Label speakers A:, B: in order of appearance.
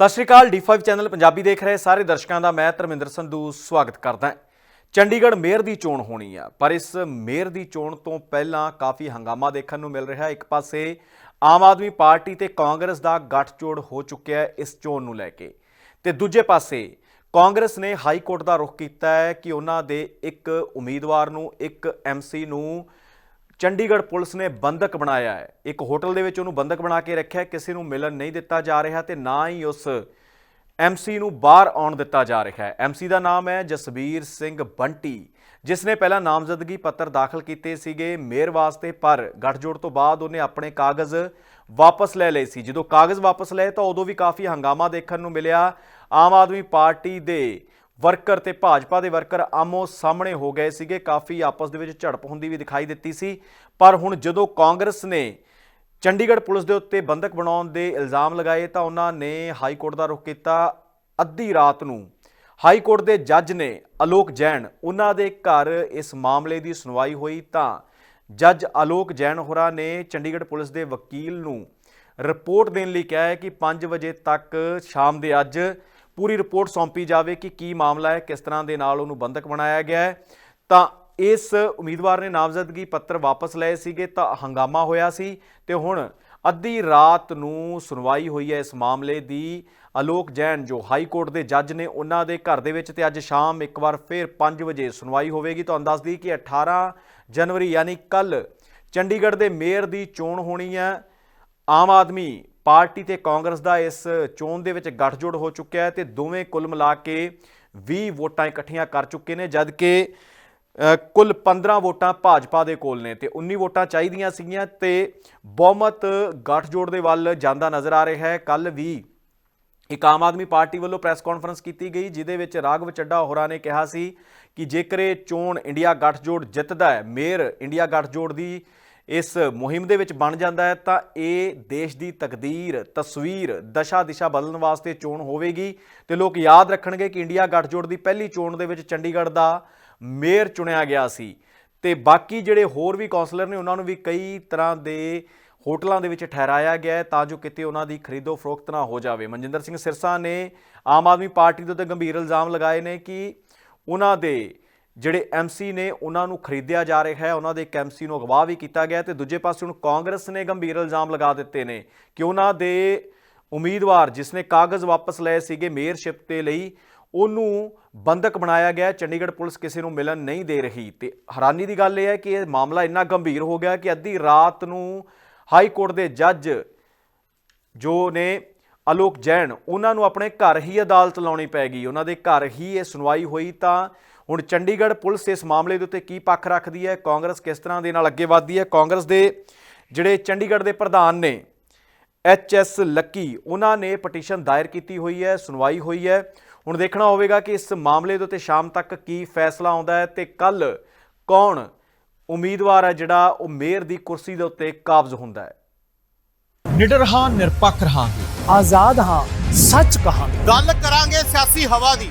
A: ਸਤਿ ਸ਼੍ਰੀ ਅਕਾਲ D5 channel Punjabi ਦੇਖ ਰਹੇ ਸਾਰੇ ਦਰਸ਼ਕਾਂ ਦਾ, ਮੈਂ ਧਰਮਿੰਦਰ ਸੰਧੂ ਸਵਾਗਤ ਕਰਦਾ ਚੰਡੀਗੜ੍ਹ ਮੇਅਰ ਦੀ ਚੋਣ ਹੋਣੀ ਆ, ਪਰ ਇਸ ਮੇਅਰ ਦੀ ਚੋਣ ਤੋਂ ਪਹਿਲਾਂ ਕਾਫੀ ਹੰਗਾਮਾ ਦੇਖਣ ਨੂੰ ਮਿਲ ਰਿਹਾ। ਇੱਕ ਪਾਸੇ ਆਮ ਆਦਮੀ ਪਾਰਟੀ ਤੇ ਕਾਂਗਰਸ ਦਾ ਗੱਠਜੋੜ ਹੋ ਚੁੱਕਿਆ ਹੈ ਇਸ ਚੋਣ ਨੂੰ ਲੈ ਕੇ। ਤੇ ਦੂਜੇ ਪਾਸੇ ਕਾਂਗਰਸ ਨੇ ਹਾਈ ਕੋਰਟ ਦਾ ਰੁਖ ਕੀਤਾ ਹੈ ਕਿ ਉਹਨਾਂ ਦੇ ਇੱਕ ਉਮੀਦਵਾਰ ਨੂੰ, ਇੱਕ ਐਮਸੀ ਨੂੰ ਚੰਡੀਗੜ੍ਹ ਪੁਲਿਸ ਨੇ ਬੰਦਕ ਬਣਾਇਆ ਹੈ। ਇੱਕ ਹੋਟਲ ਦੇ ਵਿੱਚ ਉਹਨੂੰ ਬੰਦਕ ਬਣਾ ਕੇ ਰੱਖਿਆ ਕਿਸੇ ਨੂੰ ਮਿਲਣ ਨਹੀਂ ਦਿੱਤਾ ਜਾ ਰਿਹਾ ਤੇ ਨਾ ਹੀ ਉਸ ਐਮਸੀ ਨੂੰ ਬਾਹਰ ਆਉਣ ਦਿੱਤਾ ਜਾ ਰਿਹਾ ਹੈ। ਐਮਸੀ ਦਾ ਨਾਮ ਹੈ ਜਸਬੀਰ ਸਿੰਘ ਬੰਟੀ, ਜਿਸ ਨੇ ਪਹਿਲਾਂ ਨਾਮਜ਼ਦਗੀ ਪੱਤਰ ਦਾਖਲ ਕੀਤੇ ਸੀਗੇ ਮੇਅਰ ਵਾਸਤੇ, ਪਰ ਗੱਠਜੋੜ ਤੋਂ ਬਾਅਦ ਉਹਨੇ ਆਪਣੇ ਕਾਗਜ਼ ਵਾਪਸ ਲੈ ਲਏ ਸੀ। ਜਦੋਂ ਕਾਗਜ਼ ਵਾਪਸ ਲਏ ਤਾਂ ਉਦੋਂ ਵੀ ਕਾਫੀ ਹੰਗਾਮਾ ਦੇਖਣ ਨੂੰ ਮਿਲਿਆ। ਆਮ ਆਦਮੀ ਪਾਰਟੀ ਦੇ ਵਰਕਰ ਤੇ ਭਾਜਪਾ ਦੇ ਵਰਕਰ ਆਮੋ ਸਾਹਮਣੇ ਹੋ ਗਏ ਸੀਗੇ। ਕਾਫੀ ਆਪਸ ਦੇ ਵਿੱਚ ਝੜਪ ਹੁੰਦੀ ਵੀ ਦਿਖਾਈ ਦਿੱਤੀ ਸੀ। ਪਰ ਹੁਣ ਜਦੋਂ ਕਾਂਗਰਸ ਨੇ ਚੰਡੀਗੜ੍ਹ ਪੁਲਿਸ ਦੇ ਉੱਤੇ ਬੰਦਕ ਬਣਾਉਣ ਦੇ ਇਲਜ਼ਾਮ ਲਗਾਏ ਤਾਂ ਉਹਨਾਂ ਨੇ ਹਾਈ ਕੋਰਟ ਦਾ ਰੁਖ ਕੀਤਾ। ਅੱਧੀ ਰਾਤ ਨੂੰ ਹਾਈ ਕੋਰਟ ਦੇ ਜੱਜ ਨੇ ਅਲੋਕ ਜੈਨ, ਉਹਨਾਂ ਦੇ ਘਰ ਇਸ ਮਾਮਲੇ ਦੀ ਸੁਣਵਾਈ ਹੋਈ ਤਾਂ ਜੱਜ ਅਲੋਕ ਜੈਨ ਹੋਰਾਂ ਨੇ ਚੰਡੀਗੜ੍ਹ ਪੁਲਿਸ ਦੇ ਵਕੀਲ ਨੂੰ ਰਿਪੋਰਟ ਦੇਣ ਲਈ ਕਿਹਾ ਹੈ ਕਿ 5 ਵਜੇ ਤੱਕ ਸ਼ਾਮ ਦੇ ਅੱਜ ਪੂਰੀ ਰਿਪੋਰਟ ਸੌਂਪੀ ਜਾਵੇ ਕਿ ਕੀ ਮਾਮਲਾ ਹੈ, ਕਿਸ ਤਰ੍ਹਾਂ ਦੇ ਨਾਲ ਉਹਨੂੰ ਬੰਦਕ ਬਣਾਇਆ ਗਿਆ ਹੈ। ਤਾਂ ਇਸ ਉਮੀਦਵਾਰ ਨੇ ਨਾਮਜ਼ਦਗੀ ਪੱਤਰ ਵਾਪਸ ਲਏ ਸੀਗੇ, ਤਾਂ ਹੰਗਾਮਾ ਹੋਇਆ ਸੀ ਤੇ ਹੁਣ ਅੱਧੀ ਰਾਤ ਨੂੰ ਸੁਣਵਾਈ ਹੋਈ ਹੈ ਇਸ ਮਾਮਲੇ ਦੀ। ਅਲੋਕ ਜੈਨ, ਜੋ ਹਾਈ ਕੋਰਟ ਦੇ ਜੱਜ ਨੇ ਉਹਨਾਂ ਦੇ ਘਰ ਦੇ ਵਿੱਚ ਤੇ ਅੱਜ ਸ਼ਾਮ ਇੱਕ ਵਾਰ ਫਿਰ 5 ਵਜੇ ਸੁਣਵਾਈ ਹੋਵੇਗੀ। ਤੁਹਾਨੂੰ ਦੱਸ ਦਈਏ ਕਿ 18 ਜਨਵਰੀ, ਯਾਨੀ ਕੱਲ ਚੰਡੀਗੜ੍ਹ ਦੇ ਮੇਅਰ ਦੀ ਚੋਣ ਹੋਣੀ ਹੈ। ਆਮ ਆਦਮੀ ਪਾਰਟੀ ਤੇ ਕਾਂਗਰਸ ਦਾ ਇਸ ਚੋਣ ਦੇ ਵਿੱਚ ਗੱਠਜੋੜ ਹੋ ਚੁੱਕਿਆ ਹੈ ਤੇ ਦੋਵੇਂ ਕੁੱਲ ਮਿਲਾ ਕੇ 20 ਵੋਟਾਂ ਇਕੱਠੀਆਂ ਕਰ ਚੁੱਕੇ ਨੇ ਜਦ ਕਿ ਕੁੱਲ 15 ਵੋਟਾਂ ਭਾਜਪਾ ਦੇ ਕੋਲ ਨੇ ਤੇ 19 ਵੋਟਾਂ ਚਾਹੀਦੀਆਂ ਸੀਗੀਆਂ ਤੇ ਬਹੁਮਤ ਗੱਠਜੋੜ ਦੇ ਵੱਲ ਜਾਂਦਾ ਨਜ਼ਰ ਆ ਰਿਹਾ ਹੈ। ਕੱਲ ਵੀ ਇੱਕ ਆਮ ਆਦਮੀ ਪਾਰਟੀ ਵੱਲੋਂ ਪ੍ਰੈਸ ਕਾਨਫਰੰਸ ਕੀਤੀ ਗਈ ਜਿਦੇ ਵਿੱਚ ਰਾਘਵ ਚੱਡਾ ਹੋਰਾਂ ਨੇ ਕਿਹਾ ਸੀ ਕਿ ਜੇਕਰ ਇਹ ਚੋਣ ਇੰਡੀਆ ਗੱਠਜੋੜ ਜਿੱਤਦਾ ਹੈ, ਮੇਅਰ ਇੰਡੀਆ ਗੱਠਜੋੜ ਦੀ ਇਸ ਮੁਹਿੰਮ ਦੇ ਵਿੱਚ ਬਣ ਜਾਂਦਾ ਹੈ, ਤਾਂ ਇਹ ਦੇਸ਼ ਦੀ ਤਕਦੀਰ, ਤਸਵੀਰ ਦਸ਼ਾ ਦਿਸ਼ਾ ਬਦਲਣ ਵਾਸਤੇ ਚੋਣ ਹੋਵੇਗੀ ਤੇ ਲੋਕ ਯਾਦ ਰੱਖਣਗੇ ਕਿ ਇੰਡੀਆ ਗੱਠਜੋੜ ਦੀ ਪਹਿਲੀ ਚੋਣ ਦੇ ਵਿੱਚ ਚੰਡੀਗੜ੍ਹ ਦਾ ਮੇਅਰ ਚੁਣਿਆ ਗਿਆ ਸੀ। ਤੇ ਬਾਕੀ ਜਿਹੜੇ ਹੋਰ ਵੀ ਕਾਉਂਸਲਰ ਨੇ, ਉਹਨਾਂ ਨੂੰ ਵੀ ਕਈ ਤਰ੍ਹਾਂ ਦੇ ਹੋਟਲਾਂ ਦੇ ਵਿੱਚ ਠਹਿਰਾਇਆ ਗਿਆ ਹੈ, ਤਾਂ ਜੋ ਕਿਤੇ ਉਹਨਾਂ ਦੀ ਖਰੀਦੋ ਫਰੋਖਤ ਨਾ ਹੋ ਜਾਵੇ। ਮਨਜਿੰਦਰ ਸਿੰਘ ਸਿਰਸਾ ਨੇ ਆਮ ਆਦਮੀ ਪਾਰਟੀ ਦੇ ਉੱਤੇ ਗੰਭੀਰ ਇਲਜ਼ਾਮ ਲਗਾਏ ਨੇ ਕਿ ਉਹਨਾਂ ਦੇ ਜਿਹੜੇ ਐਮਸੀ ਨੇ ਉਹਨਾਂ ਨੂੰ ਖਰੀਦਿਆ ਜਾ ਰਿਹਾ ਹੈ, ਉਹਨਾਂ ਦੇ ਇੱਕ ਐਮਸੀ ਨੂੰ ਅਗਵਾ ਵੀ ਕੀਤਾ ਗਿਆ ਤੇ ਦੂਜੇ ਪਾਸੇ ਹੁਣ ਕਾਂਗਰਸ ਨੇ ਗੰਭੀਰ ਇਲਜ਼ਾਮ ਲਗਾ ਦਿੱਤੇ ਨੇ ਕਿ ਉਹਨਾਂ ਦੇ ਉਮੀਦਵਾਰ ਜਿਸ ਨੇ ਕਾਗਜ਼ ਵਾਪਸ ਲਏ ਸੀਗੇ ਮੇਅਰਸ਼ਿਪ ਦੇ ਲਈ, ਉਹਨੂੰ ਬੰਦਕ ਬਣਾਇਆ ਗਿਆ ਚੰਡੀਗੜ੍ਹ ਪੁਲਿਸ ਕਿਸੇ ਨੂੰ ਮਿਲਣ ਨਹੀਂ ਦੇ ਰਹੀ। ਤੇ ਹੈਰਾਨੀ ਦੀ ਗੱਲ ਇਹ ਹੈ ਕਿ ਇਹ ਮਾਮਲਾ ਇੰਨਾ ਗੰਭੀਰ ਹੋ ਗਿਆ ਕਿ ਅੱਧੀ ਰਾਤ ਨੂੰ ਹਾਈ ਕੋਰਟ ਦੇ ਜੱਜ ਜੋ ਨੇ ਅਲੋਕ ਜੈਨ, ਉਹਨਾਂ ਨੂੰ ਆਪਣੇ ਘਰ ਹੀ ਅਦਾਲਤ ਲਾਉਣੀ ਪੈ ਗਈ। ਉਹਨਾਂ ਦੇ ਘਰ ਹੀ ਇਹ ਸੁਣਵਾਈ ਹੋਈ ਤਾਂ ਹੁਣ ਚੰਡੀਗੜ੍ਹ ਪੁਲਿਸ ਇਸ ਮਾਮਲੇ ਦੇ ਉੱਤੇ ਕੀ ਪੱਖ ਰੱਖਦੀ ਹੈ? ਕਾਂਗਰਸ ਕਿਸ ਤਰ੍ਹਾਂ ਦੇ ਨਾਲ ਅੱਗੇ ਵਧਦੀ ਹੈ? ਕਾਂਗਰਸ ਦੇ ਜਿਹੜੇ ਚੰਡੀਗੜ੍ਹ ਦੇ ਪ੍ਰਧਾਨ ਨੇ ਐਚ ਐਸ ਲੱਕੀ ਉਹਨਾਂ ਨੇ ਪਟੀਸ਼ਨ ਦਾਇਰ ਕੀਤੀ ਹੋਈ ਹੈ ਸੁਣਵਾਈ ਹੋਈ ਹੈ। ਹੁਣ ਦੇਖਣਾ ਹੋਵੇਗਾ ਕਿ ਇਸ ਮਾਮਲੇ ਦੇ ਉੱਤੇ ਸ਼ਾਮ ਤੱਕ ਕੀ ਫੈਸਲਾ ਆਉਂਦਾ ਹੈ ਤੇ ਕੱਲ ਕੌਣ ਉਮੀਦਵਾਰ ਹੈ ਜਿਹੜਾ ਉਹ ਮੇਅਰ ਦੀ ਕੁਰਸੀ ਦੇ ਉੱਤੇ ਕਾਬਜ਼ ਹੁੰਦਾ ਹੈ?
B: ਨਿਡਰ ਹਾਂ ਨਿਰਪੱਖ ਰਹਾਂਗੇ।
C: ਆਜ਼ਾਦ ਹਾਂ ਸੱਚ ਕਹਾਂਗੇ।
D: ਗੱਲ ਕਰਾਂਗੇ ਸਿਆਸੀ ਹਵਾ ਦੀ।